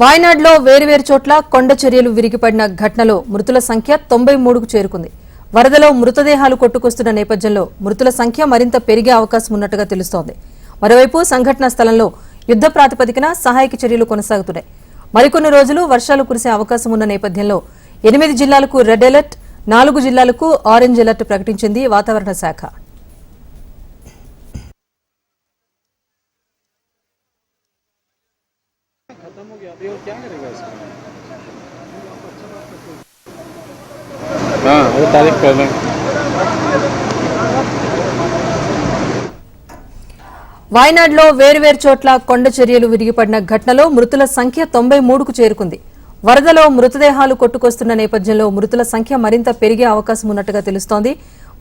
వాయనాడ్లో వేరువేరు చోట్ల కొండ చర్యలు విరిగిపడిన ఘటనలో మృతుల సంఖ్య తొంభై మూడుకు చేరుకుంది. వరదలో మృతదేహాలు కొట్టుకొస్తున్న నేపథ్యంలో మృతుల సంఖ్య మరింత పెరిగే అవకాశం ఉన్నట్టుగా తెలుస్తోంది. మరోవైపు సంఘటనా స్థలంలో యుద్ధ ప్రాతిపదికన సహాయక చర్యలు కొనసాగుతున్నాయి. మరికొన్ని రోజులు వర్షాలు కురిసే అవకాశం ఉన్న నేపథ్యంలో ఎనిమిది జిల్లాలకు రెడ్ అలర్ట్ నాలుగు జిల్లాలకు ఆరెంజ్ అలర్ట్ ప్రకటించింది వాతావరణ శాఖ. हाँ वो तारीफ कर रहे हैं వాయనాడ్లో వేర్వేరు చోట్ల కొండ చర్యలు విరిగిపడిన ఘటనలో మృతుల సంఖ్య తొంభై మూడుకు చేరుకుంది వరదలో మృతదేహాలు కొట్టుకొస్తున్న నేపథ్యంలో మృతుల సంఖ్య మరింత పెరిగే అవకాశం ఉన్నట్టుగా తెలుస్తోంది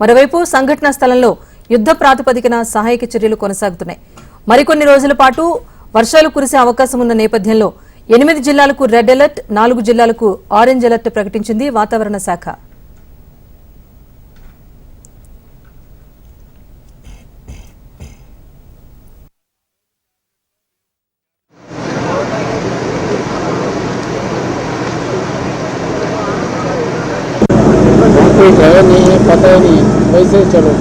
మరోవైపు సంఘటనా స్థలంలో యుద్ధ ప్రాతిపదికన సహాయక చర్యలు కొనసాగుతున్నాయి మరికొన్ని రోజుల పాటు వర్షాలు కురిసే అవకాశం ఉన్న నేపథ్యంలో ఎనిమిది జిల్లాలకు రెడ్ అలర్ట్ నాలుగు జిల్లాలకు ఆరెంజ్ అలర్ట్ ప్రకటించింది వాతావరణ శాఖ कोई है नहीं है पता ही नहीं। है वैसे चलो।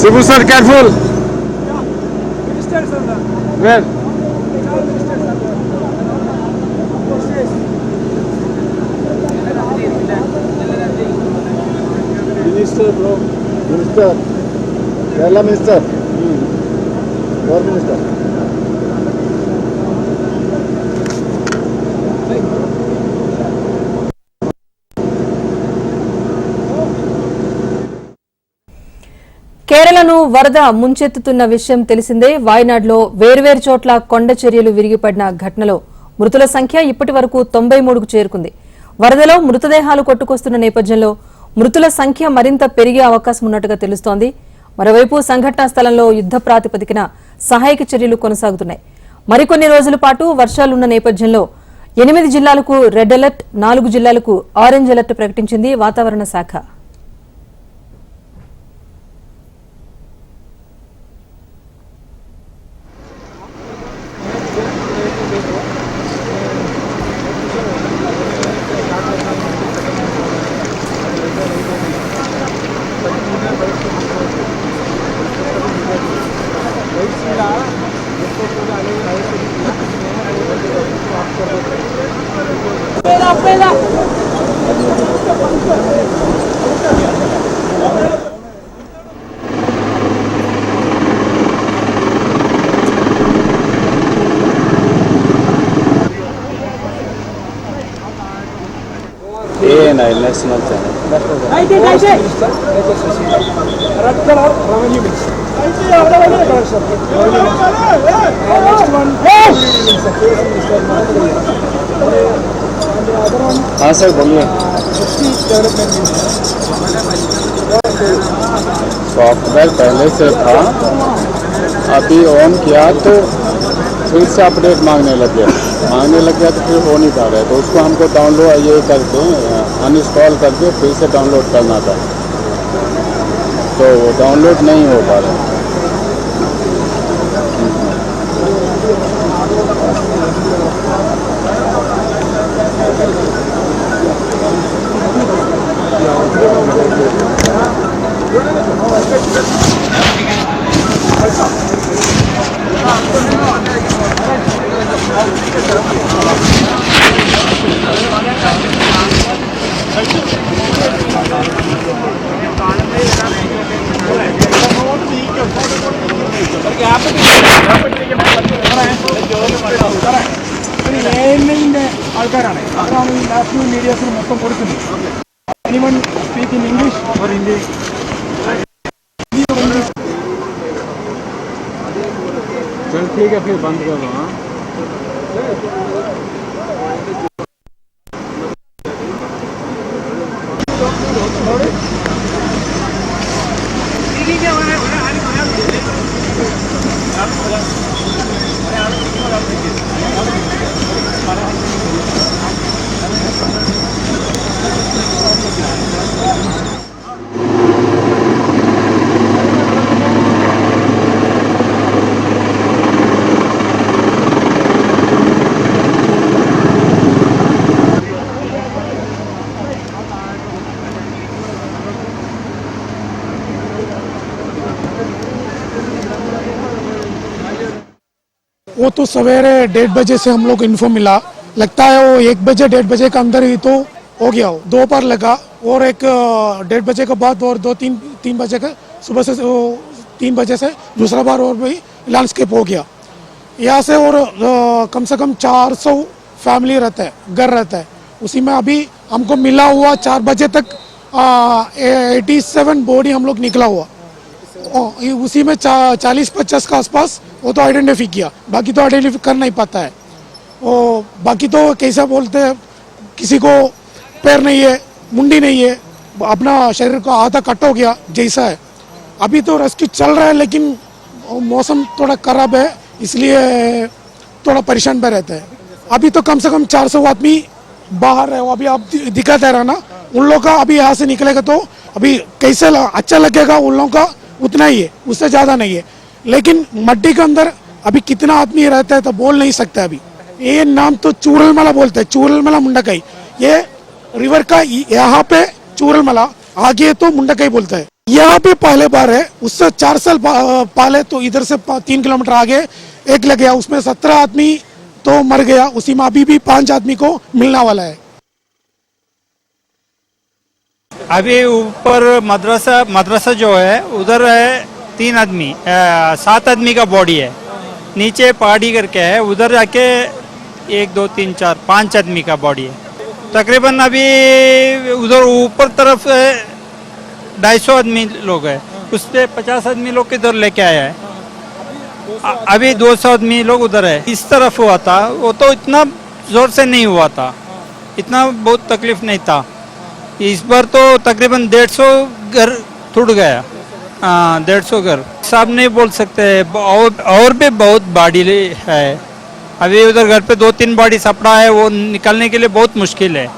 Sibu sir careful where well. Bro. Minister, Kerala Minister, War Minister. కేరళను వరద ముంచెత్తుతున్న విషయం తెలిసిందే వాయనాడ్లో వేర్వేరు చోట్ల కొండ చర్యలు విరిగిపడిన ఘటనలో మృతుల సంఖ్య ఇప్పటి వరకు తొంభై మూడుకు చేరుకుంది వరదలో మృతదేహాలు కొట్టుకొస్తున్న నేపథ్యంలో మృతుల సంఖ్య మరింత పెరిగే అవకాశం ఉన్నట్టుగా తెలుస్తోంది. మరోవైపు సంఘటనా స్థలంలో యుద్ధ ప్రాతిపదికన సహాయక చర్యలు కొనసాగుతున్నాయి. మరికొన్ని రోజుల పాటు వర్షాలున్న నేపథ్యంలో ఎనిమిది జిల్లాలకు రెడ్ అలర్ట్ నాలుగు జిల్లాలకు ఆరెంజ్ అలర్ట్ ప్రకటించింది వాతావరణ శాఖ. ए नाही हाँ सर बोलिए सॉफ्टवेयर पहले से था अभी ऑन किया तो फिर से अपडेट मांगने लग गया मांगने लग गया तो फिर हो नहीं पा रहा है। तो उसको हमको डाउनलोड ये करके अनइंस्टॉल करके फिर से डाउनलोड करना था। तो वो डाउनलोड नहीं हो पा रहा है। नेशनल मीडिया से मौत पड़ती है एनीवन स्पीक इन इंग्लिश और हिंदी चल, ठीक है, फिर बंद कर दो हाँ। वो तो सवेरे डेढ़ बजे से हम लोग इन्फो मिला। लगता है वो एक बजे, डेढ़ बजे के अंदर ही तो हो गया वो दो बार लगा और एक डेढ़ बजे के बाद और दो, तीन तीन बजे के, सुबह से तीन बजे से दूसरा बार और भी लैंडस्केप हो गया। यहाँ से और कम से कम 400 फैमिली रहता है, घर रहता है। उसी में अभी हमको मिला हुआ चार बजे तक एटी सेवन बॉडी हम लोग निकला हुआ। उसी में चालीस पचास के आसपास वो तो आइडेंटिफाई किया। बाकी तो आइडेंटिफाई कर नहीं पाता है। वो बाकी तो कैसा बोलते हैं, किसी को पैर नहीं है, मुंडी नहीं है, अपना शरीर का आधा कट हो गया, जैसा है। अभी तो रेस्क्यू चल रहा है, लेकिन मौसम थोड़ा खराब है, इसलिए थोड़ा परेशान में रहता है। अभी तो कम से कम 400 आदमी बाहर है, वो अभी आप दिखाते रहा ना, उन लोगों का अभी यहाँ से निकलेगा तो अभी कैसे अच्छा लगेगा उन लोगों का, उतना ही है, उससे ज़्यादा नहीं है। लेकिन मट्टी के अंदर अभी कितना आदमी रहता है तो बोल नहीं सकते अभी। ये नाम तो चूरल चूरलमला बोलते हैं, चूरलमला मुंडकई। ये रिवर का यहाँ पे चूरल चूरलमला, आगे तो मुंडकई बोलता है। यहाँ पे पहले बार है, उससे चार साल पहले तो इधर से तीन किलोमीटर आगे एक लग गया, उसमें सत्रह आदमी तो मर गया, उसी में अभी भी पाँच आदमी को मिलने वाला है। अभी ऊपर मदरसा मदरसा जो है, उधर है तीन आदमी सात आदमी का बॉडी है। नीचे पहाड़ी करके है, उधर जाके एक दो तीन चार पाँच आदमी का बॉडी है। तकरीबन अभी उधर ऊपर तरफ़ ढाई सौ आदमी लोग है। उस पे पचास आदमी लोग किधर लेके आया है? अभी दो सौ आदमी लोग उधर है। इस तरफ़ हुआ था वो तो इतना ज़ोर से नहीं हुआ था। इतना बहुत तकलीफ़ नहीं था। इस बार तो तकरीबन डेढ़ सौ घर टूट गया। हाँ डेढ़ सौ घर। साहब नहीं बोल सकते और, और भी बहुत बाड़ी है। अभी उधर घर पे दो तीन बॉडी सपड़ा है, वो निकलने के लिए बहुत मुश्किल है।